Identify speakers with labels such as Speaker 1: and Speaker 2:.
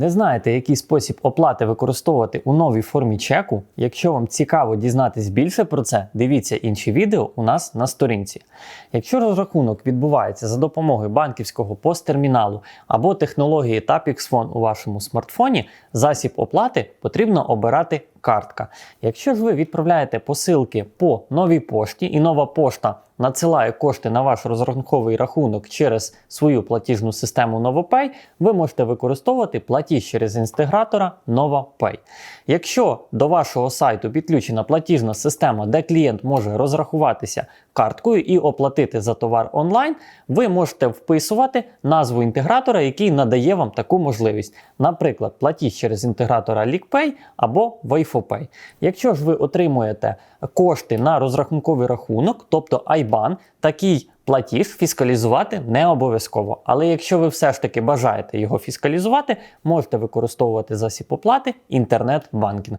Speaker 1: Не знаєте, який спосіб оплати використовувати у новій формі чеку? Якщо вам цікаво дізнатись більше про це, дивіться інші відео у нас на сторінці. Якщо розрахунок відбувається за допомогою банківського посттерміналу або технології TAPIX Phone у вашому смартфоні, засіб оплати потрібно обирати картка. Якщо ж ви відправляєте посилки по новій пошті і нова пошта надсилає кошти на ваш розрахунковий рахунок через свою платіжну систему NovoPay, ви можете використовувати платіж через інстегратора NovoPay. Якщо до вашого сайту підключена платіжна система, де клієнт може розрахуватися карткою і оплатити за товар онлайн, ви можете вписувати назву інтегратора, який надає вам таку можливість. Наприклад, платіж через інтегратора LeakPay або WayFoPay. Якщо ж ви отримуєте кошти на розрахунковий рахунок, тобто IBAN, такий платіж фіскалізувати не обов'язково. Але якщо ви все ж таки бажаєте його фіскалізувати, можете використовувати засіб оплати інтернет-банкінг.